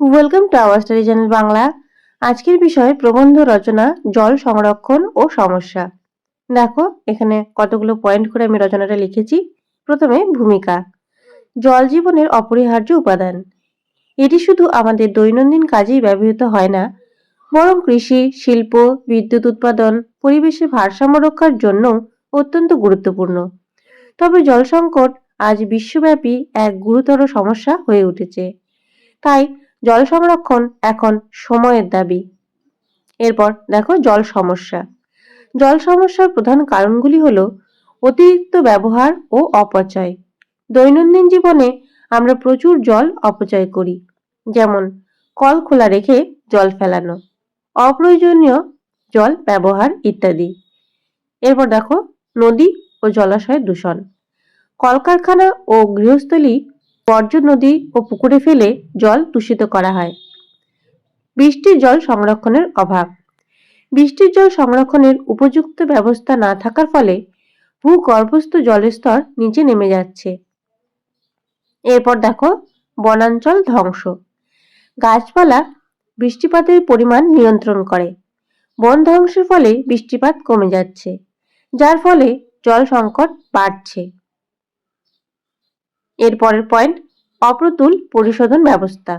Welcome to our study channel Bangla আজকের বিষয় প্রবন্ধ রচনা, জল সংরক্ষণ ও সমস্যা। দেখো, এখানে কতগুলো পয়েন্ট করে আমি রচনাটা লিখেছি। প্রথমে ভূমিকা। জল জীবনের অপরিহার্য উপাদান। এটি শুধু আমাদের দৈনন্দিন কাজেই ব্যবহৃত হয় না, বরং কৃষি, শিল্প, বিদ্যুৎ উৎপাদন, পরিবেশের ভারসাম্য রক্ষার জন্য অত্যন্ত গুরুত্বপূর্ণ। তবে জল সংকট আজ বিশ্বব্যাপী এক গুরুতর সমস্যা হয়ে উঠেছে। তাই জল সংরক্ষণ এখন সময়ের দাবি। এরপর দেখো জল সমস্যা। জল সমস্যার প্রধান কারণগুলি হলো অতিরিক্ত ব্যবহার ও অপচয়। দৈনন্দিন জীবনে আমরা প্রচুর জল অপচয় করি, যেমন কল খোলা রেখে জল ফেলানো, অপ্রয়োজনীয় জল ব্যবহার ইত্যাদি। এরপর দেখো নদী ও জলাশয় দূষণ। কলকারখানা ও গৃহস্থলী বর্জ্য নদী ও পুকুরে ফেলে জল দূষিত করা হয়। বৃষ্টির জল সংরক্ষণের অভাব। বৃষ্টির জল সংরক্ষণের উপযুক্ত ব্যবস্থা না থাকার ফলে ভূগর্ভস্থ জলের স্তর নিচে নেমে যাচ্ছে। এরপর দেখো, বনাঞ্চল ধ্বংস। গাছপালা বৃষ্টিপাতের পরিমাণ নিয়ন্ত্রণ করে। বন ধ্বংসের ফলে বৃষ্টিপাত কমে যাচ্ছে, যার ফলে জল সংকট বাড়ছে। এরপরের পয়েন্ট অপ্রতুল পরিশোধন ব্যবস্থা।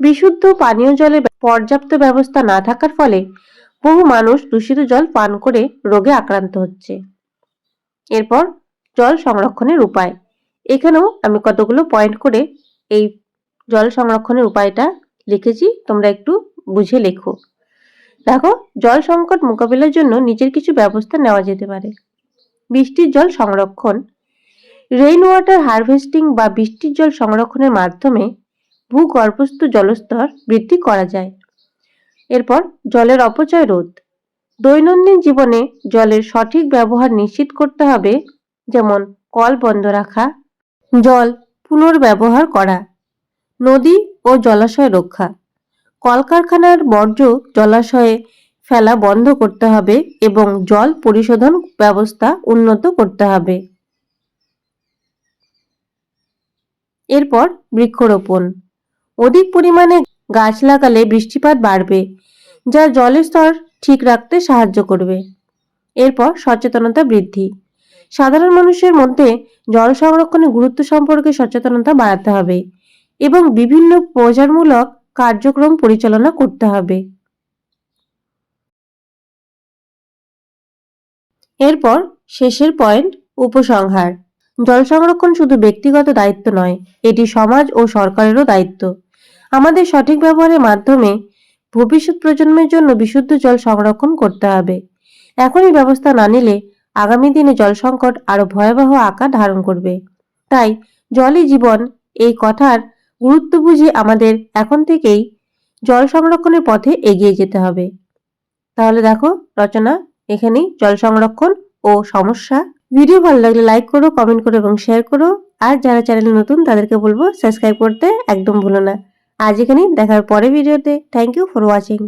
বিশুদ্ধ পানীয় জলের পর্যাপ্ত ব্যবস্থা না থাকার ফলে বহু মানুষ দূষিত জল পান করে রোগে আক্রান্ত হচ্ছে। এরপর জল সংরক্ষণের উপায়। এখানেও আমি কতগুলো পয়েন্ট করে এই জল সংরক্ষণের উপায়টা লিখেছি, তোমরা একটু বুঝে লেখো। দেখো, জল সংকট মোকাবিলার জন্য নিজের কিছু ব্যবস্থা নেওয়া যেতে পারে। বৃষ্টির জল সংরক্ষণ রেইন ওয়াটার হারভেস্টিং বা বৃষ্টির জল সংরক্ষণের মাধ্যমে ভূগর্ভস্থ জলস্তর বৃদ্ধি করা যায়। এরপর জলের অপচয় রোধ। দৈনন্দিন জীবনে জলের সঠিক ব্যবহার নিশ্চিত করতে হবে, যেমন কল বন্ধ রাখা, জল পুনর্ব্যবহার করা, নদী ও জলাশয় রক্ষা। কলকারখানার বর্জ্য জলাশয়ে ফেলা বন্ধ করতে হবে এবং জল পরিশোধন ব্যবস্থা উন্নত করতে হবে। এরপর বৃক্ষরোপণ। অধিক পরিমাণে গাছ লাগালে বৃষ্টিপাত বাড়বে, যা জলের স্তর ঠিক রাখতে সাহায্য করবে। এরপর সচেতনতা বৃদ্ধি। সাধারণ মানুষের মধ্যে জল সংরক্ষণের গুরুত্ব সম্পর্কে সচেতনতা বাড়াতে হবে এবং বিভিন্ন প্রচারমূলক কার্যক্রম পরিচালনা করতে হবে। এরপর শেষের পয়েন্ট, উপসংহার। জল সংরক্ষণ শুধু ব্যক্তিগত দায়িত্ব নয়, এটি সমাজ ও সরকারেরও দায়িত্ব। আমাদের সঠিক ব্যবহারের মাধ্যমে ভবিষ্যৎ প্রজন্মের জন্য বিশুদ্ধ জল সংরক্ষণ করতে হবে। এখনই ব্যবস্থা না নিলে আগামী দিনে জল সংকট আরও ভয়াবহ আকার ধারণ করবে। তাই জলই জীবন, এই কথার গুরুত্ব বুঝে আমাদের এখন থেকেই জল সংরক্ষণের পথে এগিয়ে যেতে হবে। তাহলে দেখো, রচনা এখানেই। জল সংরক্ষণ ও সমস্যা ভিডিও ভালো লাগলে লাইক করো কমেন্ট করো এবং শেয়ার করো। আর যারা চ্যানেলে নতুন, তাদেরকে বলব সাবস্ক্রাইব করতে একদম ভুলো না। আজ এখানে দেখার পরে ভিডিওতে থ্যাংক ইউ ফর ওয়াচিং